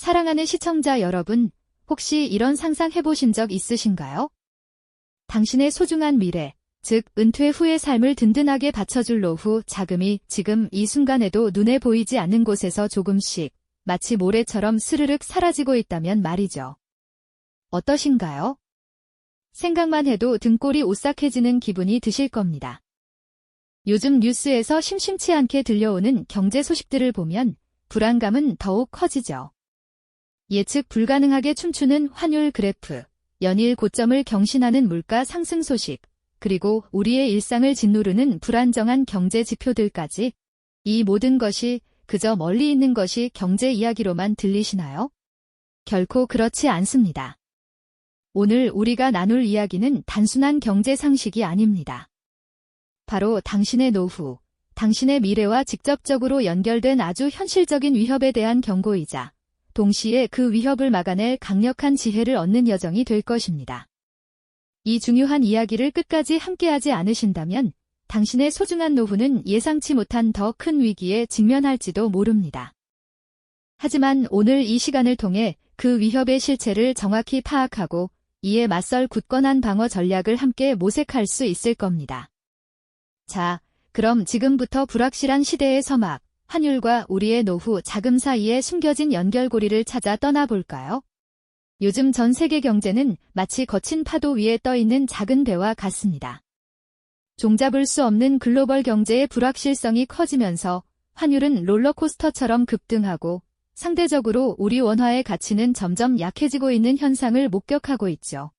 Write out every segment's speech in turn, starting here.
사랑하는 시청자 여러분, 혹시 이런 상상 해보신 적 있으신가요? 당신의 소중한 미래, 즉 은퇴 후의 삶을 든든하게 받쳐줄 노후 자금이 지금 이 순간에도 눈에 보이지 않는 곳에서 조금씩 마치 모래처럼 스르륵 사라지고 있다면 말이죠. 어떠신가요? 생각만 해도 등골이 오싹해지는 기분이 드실 겁니다. 요즘 뉴스에서 심심치 않게 들려오는 경제 소식들을 보면 불안감은 더욱 커지죠. 예측 불가능하게 춤추는 환율 그래프, 연일 고점을 경신하는 물가 상승 소식, 그리고 우리의 일상을 짓누르는 불안정한 경제 지표들까지 이 모든 것이 그저 멀리 있는 것이 경제 이야기로만 들리시나요? 결코 그렇지 않습니다. 오늘 우리가 나눌 이야기는 단순한 경제 상식이 아닙니다. 바로 당신의 노후, 당신의 미래와 직접적으로 연결된 아주 현실적인 위협에 대한 경고이자 동시에 그 위협을 막아낼 강력한 지혜를 얻는 여정이 될 것입니다. 이 중요한 이야기를 끝까지 함께하지 않으신다면 당신의 소중한 노후는 예상치 못한 더 큰 위기에 직면할지도 모릅니다. 하지만 오늘 이 시간을 통해 그 위협의 실체를 정확히 파악하고 이에 맞설 굳건한 방어 전략을 함께 모색할 수 있을 겁니다. 자, 그럼 지금부터 불확실한 시대의 서막, 환율과 우리의 노후 자금 사이에 숨겨진 연결고리를 찾아 떠나볼까요? 요즘 전 세계 경제는 마치 거친 파도 위에 떠 있는 작은 배와 같습니다. 종잡을 수 없는 글로벌 경제의 불확실성이 커지면서 환율은 롤러코스터처럼 급등하고 상대적으로 우리 원화의 가치는 점점 약해지고 있는 현상을 목격하고 있죠.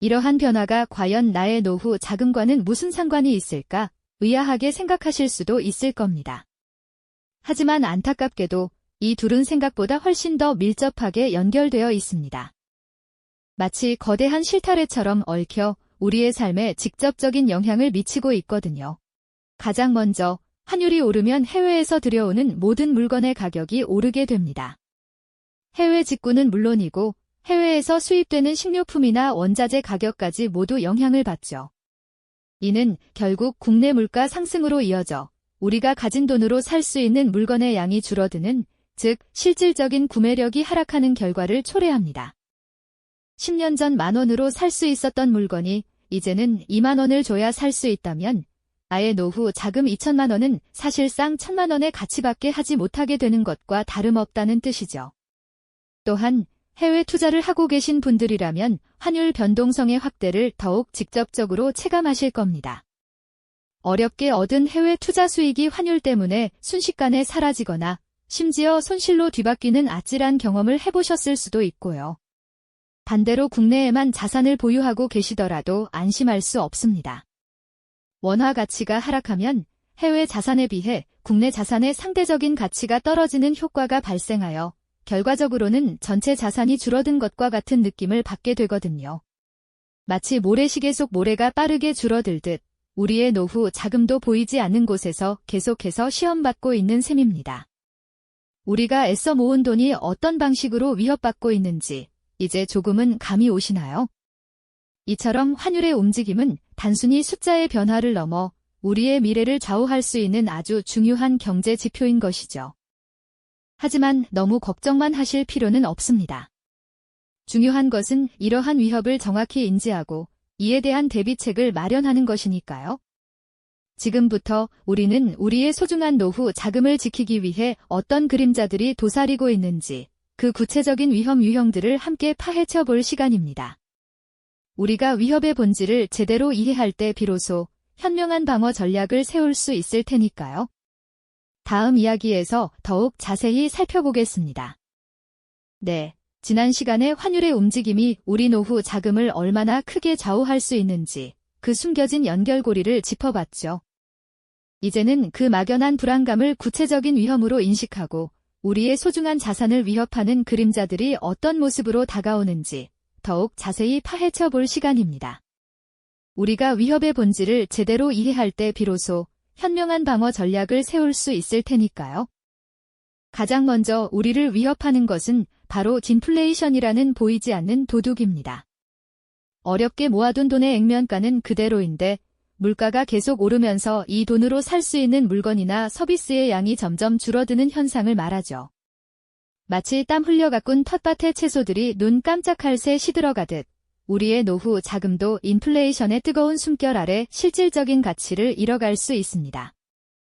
이러한 변화가 과연 나의 노후 자금과는 무슨 상관이 있을까 의아하게 생각하실 수도 있을 겁니다. 하지만 안타깝게도 이 둘은 생각보다 훨씬 더 밀접하게 연결되어 있습니다. 마치 거대한 실타래처럼 얽혀 우리의 삶에 직접적인 영향을 미치고 있거든요. 가장 먼저 환율이 오르면 해외에서 들여오는 모든 물건의 가격이 오르게 됩니다. 해외 직구는 물론이고 해외에서 수입되는 식료품이나 원자재 가격까지 모두 영향을 받죠. 이는 결국 국내 물가 상승으로 이어져 우리가 가진 돈으로 살 수 있는 물건의 양이 줄어드는 즉 실질적인 구매력이 하락하는 결과를 초래합니다. 10년 전 만원으로 살 수 있었던 물건이 이제는 2만원을 줘야 살 수 있다면 아예 노후 자금 2천만원은 사실상 천만원의 가치밖에 하지 못하게 되는 것과 다름없다는 뜻이죠. 또한 해외 투자를 하고 계신 분들이라면 환율 변동성의 확대를 더욱 직접적으로 체감하실 겁니다. 어렵게 얻은 해외 투자 수익이 환율 때문에 순식간에 사라지거나 심지어 손실로 뒤바뀌는 아찔한 경험을 해보셨을 수도 있고요. 반대로 국내에만 자산을 보유하고 계시더라도 안심할 수 없습니다. 원화 가치가 하락하면 해외 자산에 비해 국내 자산의 상대적인 가치가 떨어지는 효과가 발생하여 결과적으로는 전체 자산이 줄어든 것과 같은 느낌을 받게 되거든요. 마치 모래시계 속 모래가 빠르게 줄어들듯 우리의 노후 자금도 보이지 않는 곳에서 계속해서 시험받고 있는 셈입니다. 우리가 애써 모은 돈이 어떤 방식으로 위협받고 있는지 이제 조금은 감이 오시나요? 이처럼 환율의 움직임은 단순히 숫자의 변화를 넘어 우리의 미래를 좌우할 수 있는 아주 중요한 경제 지표인 것이죠. 하지만 너무 걱정만 하실 필요는 없습니다. 중요한 것은 이러한 위협을 정확히 인지하고 이에 대한 대비책을 마련하는 것이니까요. 지금부터 우리는 우리의 소중한 노후 자금을 지키기 위해 어떤 그림자들이 도사리고 있는지 그 구체적인 위험 유형들을 함께 파헤쳐 볼 시간입니다. 우리가 위협의 본질을 제대로 이해할 때 비로소 현명한 방어 전략을 세울 수 있을 테니까요. 다음 이야기에서 더욱 자세히 살펴보겠습니다. 네. 지난 시간에 환율의 움직임이 우리 노후 자금을 얼마나 크게 좌우할 수 있는지 그 숨겨진 연결고리를 짚어봤죠. 이제는 그 막연한 불안감을 구체적인 위험으로 인식하고 우리의 소중한 자산을 위협하는 그림자들이 어떤 모습으로 다가오는지 더욱 자세히 파헤쳐 볼 시간입니다. 우리가 위협의 본질을 제대로 이해할 때 비로소 현명한 방어 전략을 세울 수 있을 테니까요. 가장 먼저 우리를 위협하는 것은 바로 진플레이션이라는 보이지 않는 도둑입니다. 어렵게 모아둔 돈의 액면가는 그대로인데 물가가 계속 오르면서 이 돈으로 살 수 있는 물건이나 서비스의 양이 점점 줄어드는 현상을 말하죠. 마치 땀 흘려 가꾼 텃밭의 채소들이 눈 깜짝할 새 시들어가듯 우리의 노후 자금도 인플레이션의 뜨거운 숨결 아래 실질적인 가치를 잃어갈 수 있습니다.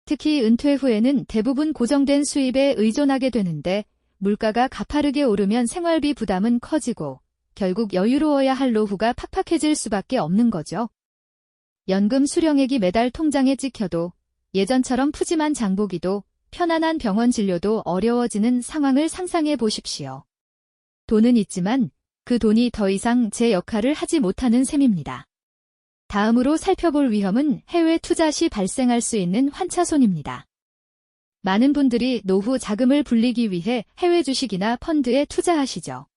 특히 은퇴 후에는 대부분 고정된 수입에 의존하게 되는데 물가가 가파르게 오르면 생활비 부담은 커지고 결국 여유로워야 할 노후가 팍팍해질 수밖에 없는 거죠. 연금 수령액이 매달 통장에 찍혀도 예전처럼 푸짐한 장보기도 편안한 병원 진료도 어려워지는 상황을 상상해 보십시오. 돈은 있지만 그 돈이 더 이상 제 역할을 하지 못하는 셈입니다. 다음으로 살펴볼 위험은 해외 투자 시 발생할 수 있는 환차손입니다. 많은 분들이 노후 자금을 불리기 위해 해외 주식이나 펀드에 투자하시죠.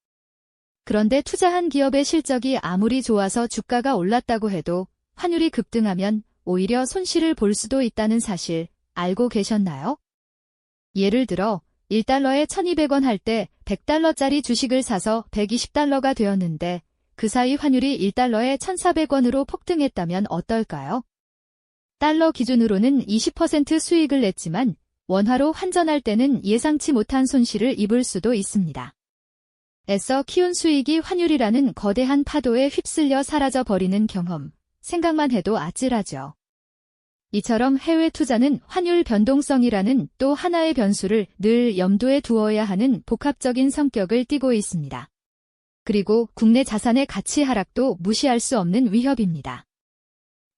그런데 투자한 기업의 실적이 아무리 좋아서 주가가 올랐다고 해도 환율이 급등하면 오히려 손실을 볼 수도 있다는 사실 알고 계셨나요? 예를 들어 1달러에 1200원 할 때 100달러짜리 주식을 사서 120달러가 되었는데 그 사이 환율이 1달러에 1400원으로 폭등했다면 어떨까요? 달러 기준으로는 20% 수익을 냈지만 원화로 환전할 때는 예상치 못한 손실을 입을 수도 있습니다. 애써 키운 수익이 환율이라는 거대한 파도에 휩쓸려 사라져 버리는 경험, 생각만 해도 아찔하죠. 이처럼 해외 투자는 환율 변동성이라는 또 하나의 변수를 늘 염두에 두어야 하는 복합적인 성격을 띠고 있습니다. 그리고 국내 자산의 가치 하락도 무시할 수 없는 위협입니다.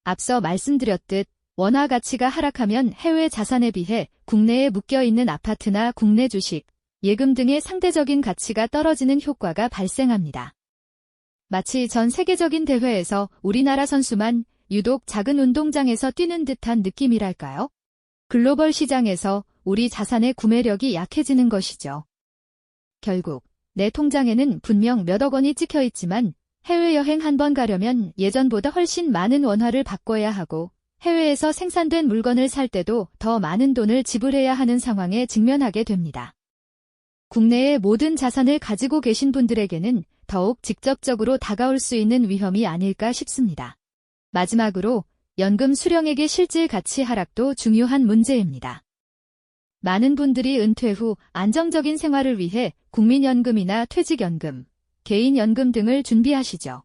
앞서 말씀드렸듯 원화 가치가 하락하면 해외 자산에 비해 국내에 묶여 있는 아파트나 국내 주식, 예금 등의 상대적인 가치가 떨어지는 효과가 발생합니다. 마치 전 세계적인 대회에서 우리나라 선수만 유독 작은 운동장에서 뛰는 듯한 느낌이랄까요? 글로벌 시장에서 우리 자산의 구매력이 약해지는 것이죠. 결국 내 통장에는 분명 몇억 원이 찍혀 있지만 해외여행 한 번 가려면 예전보다 훨씬 많은 원화를 바꿔야 하고 해외에서 생산된 물건을 살 때도 더 많은 돈을 지불해야 하는 상황에 직면하게 됩니다. 국내의 모든 자산을 가지고 계신 분들에게는 더욱 직접적으로 다가올 수 있는 위험이 아닐까 싶습니다. 마지막으로 연금 수령액의 실질 가치 하락도 중요한 문제입니다. 많은 분들이 은퇴 후 안정적인 생활을 위해 국민연금이나 퇴직연금, 개인연금 등을 준비하시죠.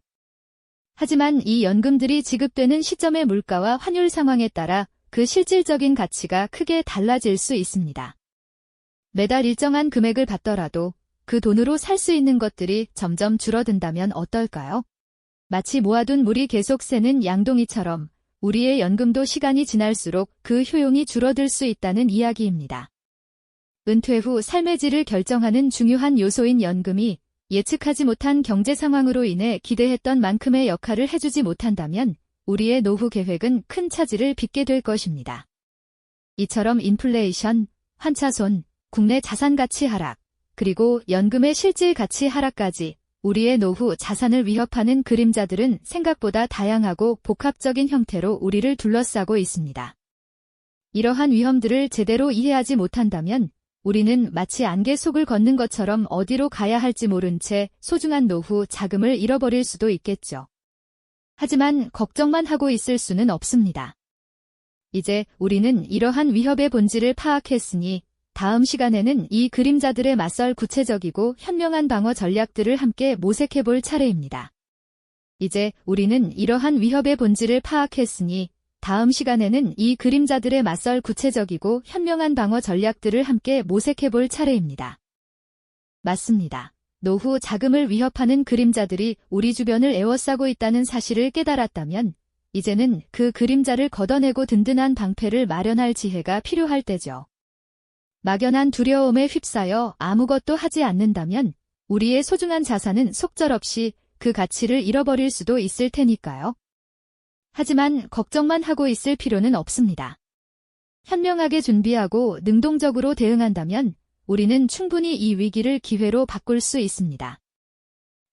하지만 이 연금들이 지급되는 시점의 물가와 환율 상황에 따라 그 실질적인 가치가 크게 달라질 수 있습니다. 매달 일정한 금액을 받더라도 그 돈으로 살 수 있는 것들이 점점 줄어든다면 어떨까요? 마치 모아둔 물이 계속 새는 양동이처럼 우리의 연금도 시간이 지날수록 그 효용이 줄어들 수 있다는 이야기입니다. 은퇴 후 삶의 질을 결정하는 중요한 요소인 연금이 예측하지 못한 경제 상황으로 인해 기대했던 만큼의 역할을 해주지 못한다면 우리의 노후 계획은 큰 차질을 빚게 될 것입니다. 이처럼 인플레이션, 환차손, 국내 자산 가치 하락, 그리고 연금의 실질 가치 하락까지 우리의 노후 자산을 위협하는 그림자들은 생각보다 다양하고 복합적인 형태로 우리를 둘러싸고 있습니다. 이러한 위험들을 제대로 이해하지 못한다면 우리는 마치 안개 속을 걷는 것처럼 어디로 가야 할지 모른 채 소중한 노후 자금을 잃어버릴 수도 있겠죠. 하지만 걱정만 하고 있을 수는 없습니다. 이제 우리는 이러한 위협의 본질을 파악했으니 다음 시간에는 이 그림자들에 맞설 구체적이고 현명한 방어 전략들을 함께 모색해 볼 차례입니다. 이제 우리는 이러한 위협의 본질을 파악했으니 다음 시간에는 이 그림자들에 맞설 구체적이고 현명한 방어 전략들을 함께 모색해 볼 차례입니다. 맞습니다. 노후 자금을 위협하는 그림자들이 우리 주변을 에워싸고 있다는 사실을 깨달았다면 이제는 그 그림자를 걷어내고 든든한 방패를 마련할 지혜가 필요할 때죠. 막연한 두려움에 휩싸여 아무것도 하지 않는다면 우리의 소중한 자산은 속절없이 그 가치를 잃어버릴 수도 있을 테니까요. 하지만 걱정만 하고 있을 필요는 없습니다. 현명하게 준비하고 능동적으로 대응한다면 우리는 충분히 이 위기를 기회로 바꿀 수 있습니다.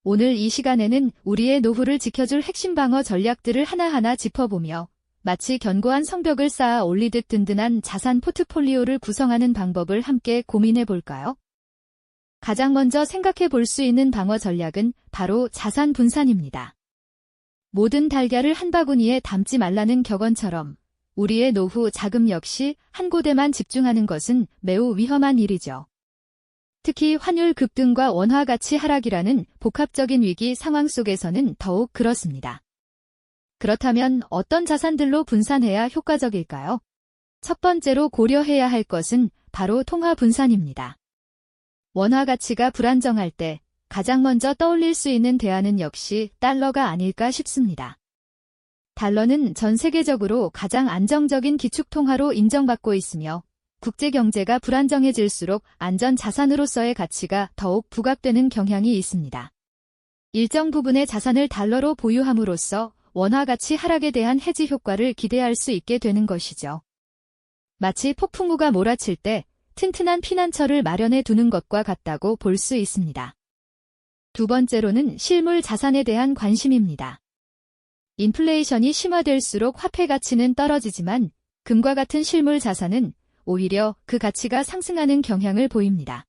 오늘 이 시간에는 우리의 노후를 지켜줄 핵심 방어 전략들을 하나하나 짚어보며 마치 견고한 성벽을 쌓아 올리듯 든든한 자산 포트폴리오를 구성하는 방법을 함께 고민해 볼까요? 가장 먼저 생각해 볼 수 있는 방어 전략은 바로 자산 분산입니다. 모든 달걀을 한 바구니에 담지 말라는 격언처럼 우리의 노후 자금 역시 한 곳에만 집중하는 것은 매우 위험한 일이죠. 특히 환율 급등과 원화 가치 하락이라는 복합적인 위기 상황 속에서는 더욱 그렇습니다. 그렇다면 어떤 자산들로 분산해야 효과적일까요? 첫 번째로 고려해야 할 것은 바로 통화 분산입니다. 원화 가치가 불안정할 때 가장 먼저 떠올릴 수 있는 대안은 역시 달러가 아닐까 싶습니다. 달러는 전 세계적으로 가장 안정적인 기축통화로 인정받고 있으며 국제 경제가 불안정해질수록 안전 자산으로서의 가치가 더욱 부각되는 경향이 있습니다. 일정 부분의 자산을 달러로 보유함으로써 원화 가치 하락에 대한 해지 효과를 기대할 수 있게 되는 것이죠. 마치 폭풍우가 몰아칠 때 튼튼한 피난처를 마련해 두는 것과 같다고 볼 수 있습니다. 두 번째로는 실물 자산에 대한 관심입니다. 인플레이션이 심화될수록 화폐 가치는 떨어지지만 금과 같은 실물 자산은 오히려 그 가치가 상승하는 경향을 보입니다.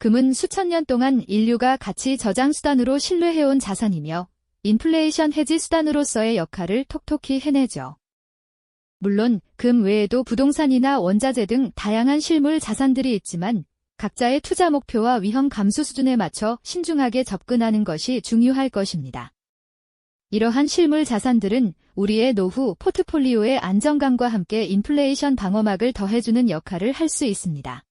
금은 수천 년 동안 인류가 가치 저장 수단으로 신뢰해온 자산이며 인플레이션 해지 수단으로서의 역할을 톡톡히 해내죠. 물론 금 외에도 부동산이나 원자재 등 다양한 실물 자산들이 있지만 각자의 투자 목표와 위험 감수 수준에 맞춰 신중하게 접근하는 것이 중요할 것입니다. 이러한 실물 자산들은 우리의 노후 포트폴리오의 안정감과 함께 인플레이션 방어막을 더해주는 역할을 할 수 있습니다.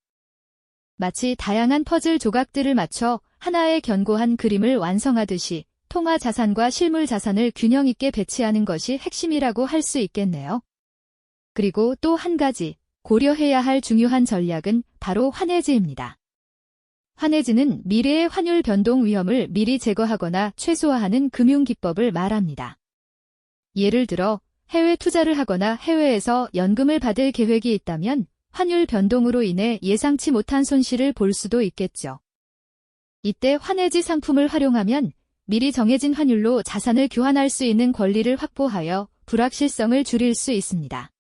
마치 다양한 퍼즐 조각들을 맞춰 하나의 견고한 그림을 완성하듯이 통화 자산과 실물 자산을 균형 있게 배치하는 것이 핵심이라고 할 수 있겠네요. 그리고 또 한 가지 고려해야 할 중요한 전략은 바로 환해지입니다. 환해지는 미래의 환율 변동 위험을 미리 제거하거나 최소화하는 금융 기법을 말합니다. 예를 들어 해외 투자를 하거나 해외에서 연금을 받을 계획이 있다면 환율 변동으로 인해 예상치 못한 손실을 볼 수도 있겠죠. 이때 환해지 상품을 활용하면 미리 정해진 환율로 자산을 교환할 수 있는 권리를 확보하여 불확실성을 줄일 수 있습니다.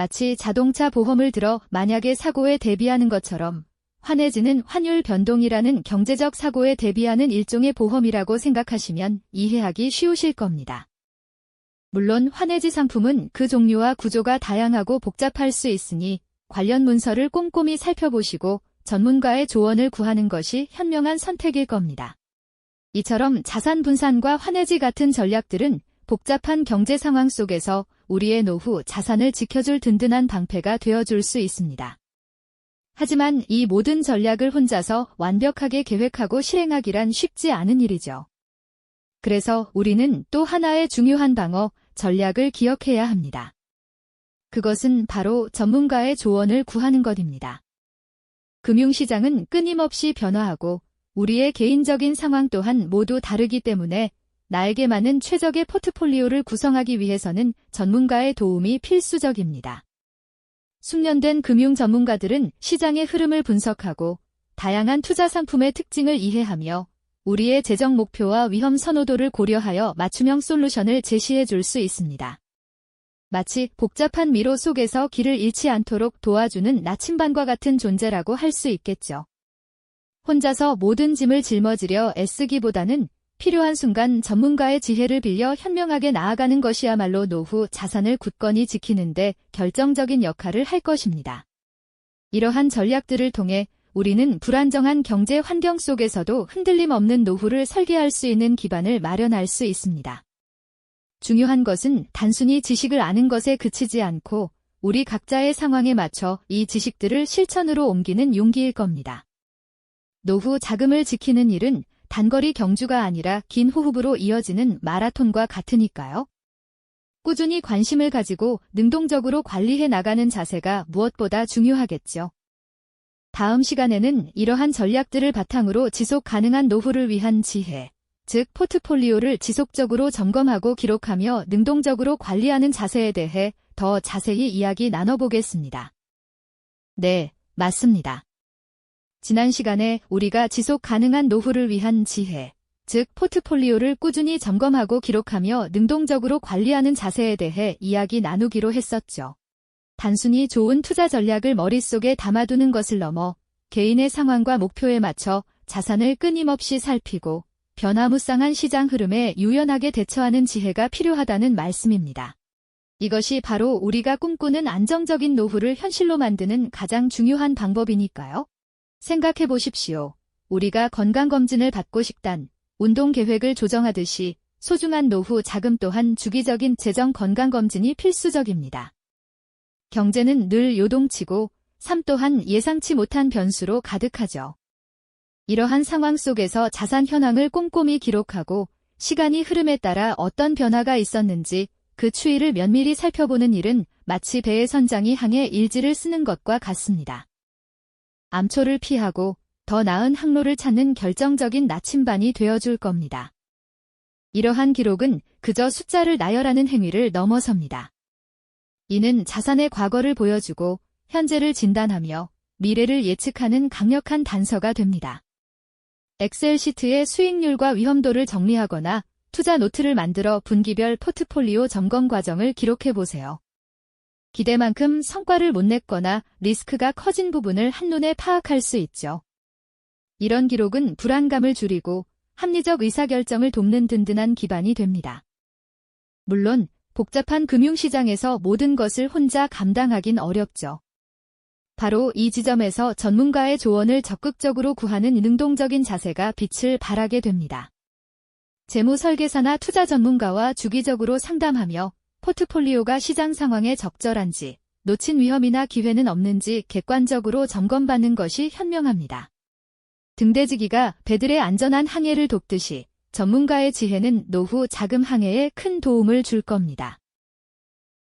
마치 자동차 보험을 들어 만약에 사고에 대비하는 것처럼 환해지는 환율 변동이라는 경제적 사고에 대비하는 일종의 보험이라고 생각하시면 이해하기 쉬우실 겁니다. 물론 환해지 상품은 그 종류와 구조가 다양하고 복잡할 수 있으니 관련 문서를 꼼꼼히 살펴보시고 전문가의 조언을 구하는 것이 현명한 선택일 겁니다. 이처럼 자산 분산과 환해지 같은 전략들은 복잡한 경제 상황 속에서 우리의 노후 자산을 지켜줄 든든한 방패가 되어줄 수 있습니다. 하지만 이 모든 전략을 혼자서 완벽하게 계획하고 실행하기란 쉽지 않은 일이죠. 그래서 우리는 또 하나의 중요한 방어, 전략을 기억해야 합니다. 그것은 바로 전문가의 조언을 구하는 것입니다. 금융시장은 끊임없이 변화하고 우리의 개인적인 상황 또한 모두 다르기 때문에 나에게 맞는 최적의 포트폴리오를 구성하기 위해서는 전문가의 도움이 필수적입니다. 숙련된 금융 전문가들은 시장의 흐름을 분석하고 다양한 투자 상품의 특징을 이해하며 우리의 재정 목표와 위험 선호도를 고려하여 맞춤형 솔루션을 제시해 줄 수 있습니다. 마치 복잡한 미로 속에서 길을 잃지 않도록 도와주는 나침반과 같은 존재라고 할 수 있겠죠. 혼자서 모든 짐을 짊어지려 애쓰기보다는 필요한 순간 전문가의 지혜를 빌려 현명하게 나아가는 것이야말로 노후 자산을 굳건히 지키는데 결정적인 역할을 할 것입니다. 이러한 전략들을 통해 우리는 불안정한 경제 환경 속에서도 흔들림 없는 노후를 설계할 수 있는 기반을 마련할 수 있습니다. 중요한 것은 단순히 지식을 아는 것에 그치지 않고 우리 각자의 상황에 맞춰 이 지식들을 실천으로 옮기는 용기일 겁니다. 노후 자금을 지키는 일은 단거리 경주가 아니라 긴 호흡으로 이어지는 마라톤과 같으니까요. 꾸준히 관심을 가지고 능동적으로 관리해 나가는 자세가 무엇보다 중요하겠죠. 다음 시간에는 이러한 전략들을 바탕으로 지속 가능한 노후를 위한 지혜, 즉 포트폴리오를 지속적으로 점검하고 기록하며 능동적으로 관리하는 자세에 대해 더 자세히 이야기 나눠보겠습니다. 네, 맞습니다. 지난 시간에 우리가 지속 가능한 노후를 위한 지혜, 즉 포트폴리오를 꾸준히 점검하고 기록하며 능동적으로 관리하는 자세에 대해 이야기 나누기로 했었죠. 단순히 좋은 투자 전략을 머릿속에 담아두는 것을 넘어 개인의 상황과 목표에 맞춰 자산을 끊임없이 살피고 변화무쌍한 시장 흐름에 유연하게 대처하는 지혜가 필요하다는 말씀입니다. 이것이 바로 우리가 꿈꾸는 안정적인 노후를 현실로 만드는 가장 중요한 방법이니까요. 생각해 보십시오. 우리가 건강검진을 받고 식단, 운동 계획을 조정하듯이 소중한 노후 자금 또한 주기적인 재정 건강검진이 필수적입니다. 경제는 늘 요동치고 삶 또한 예상치 못한 변수로 가득하죠. 이러한 상황 속에서 자산 현황을 꼼꼼히 기록하고 시간이 흐름에 따라 어떤 변화가 있었는지 그 추이를 면밀히 살펴보는 일은 마치 배의 선장이 항해 일지를 쓰는 것과 같습니다. 암초를 피하고 더 나은 항로를 찾는 결정적인 나침반이 되어줄 겁니다. 이러한 기록은 그저 숫자를 나열하는 행위를 넘어섭니다. 이는 자산의 과거를 보여주고 현재를 진단하며 미래를 예측하는 강력한 단서가 됩니다. 엑셀 시트의 수익률과 위험도를 정리하거나 투자 노트를 만들어 분기별 포트폴리오 점검 과정을 기록해 보세요. 기대만큼 성과를 못 냈거나 리스크가 커진 부분을 한눈에 파악할 수 있죠. 이런 기록은 불안감을 줄이고 합리적 의사결정을 돕는 든든한 기반이 됩니다. 물론 복잡한 금융시장에서 모든 것을 혼자 감당하긴 어렵죠. 바로 이 지점에서 전문가의 조언을 적극적으로 구하는 능동적인 자세가 빛을 발하게 됩니다. 재무 설계사나 투자 전문가와 주기적으로 상담하며 포트폴리오가 시장 상황에 적절한지, 놓친 위험이나 기회는 없는지 객관적으로 점검받는 것이 현명합니다. 등대지기가 배들의 안전한 항해를 돕듯이 전문가의 지혜는 노후 자금 항해에 큰 도움을 줄 겁니다.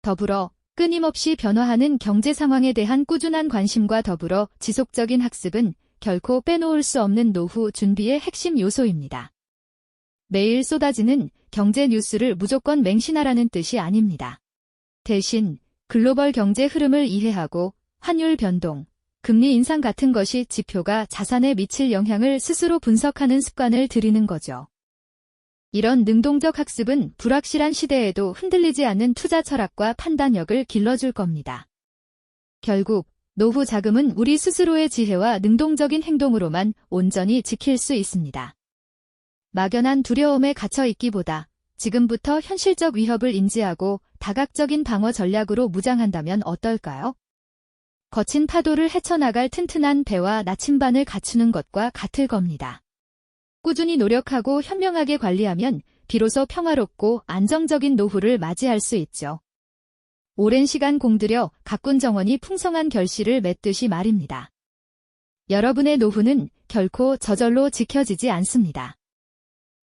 더불어 끊임없이 변화하는 경제 상황에 대한 꾸준한 관심과 더불어 지속적인 학습은 결코 빼놓을 수 없는 노후 준비의 핵심 요소입니다. 매일 쏟아지는 경제 뉴스를 무조건 맹신하라는 뜻이 아닙니다. 대신 글로벌 경제 흐름을 이해하고 환율 변동, 금리 인상 같은 것이 지표가 자산에 미칠 영향을 스스로 분석하는 습관을 들이는 거죠. 이런 능동적 학습은 불확실한 시대에도 흔들리지 않는 투자 철학과 판단력을 길러줄 겁니다. 결국 노후 자금은 우리 스스로의 지혜와 능동적인 행동으로만 온전히 지킬 수 있습니다. 막연한 두려움에 갇혀 있기보다 지금부터 현실적 위협을 인지하고 다각적인 방어 전략으로 무장한다면 어떨까요? 거친 파도를 헤쳐나갈 튼튼한 배와 나침반을 갖추는 것과 같을 겁니다. 꾸준히 노력하고 현명하게 관리하면 비로소 평화롭고 안정적인 노후를 맞이할 수 있죠. 오랜 시간 공들여 가꾼 정원이 풍성한 결실을 맺듯이 말입니다. 여러분의 노후는 결코 저절로 지켜지지 않습니다.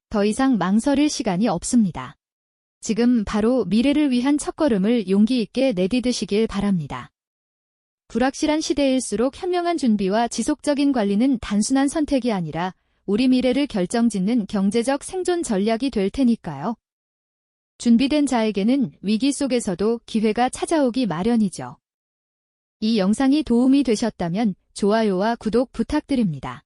더 이상 망설일 시간이 없습니다. 지금 바로 미래를 위한 첫걸음을 용기 있게 내디드시길 바랍니다. 불확실한 시대일수록 현명한 준비와 지속적인 관리는 단순한 선택이 아니라 우리 미래를 결정짓는 경제적 생존 전략이 될 테니까요. 준비된 자에게는 위기 속에서도 기회가 찾아오기 마련이죠. 이 영상이 도움이 되셨다면 좋아요와 구독 부탁드립니다.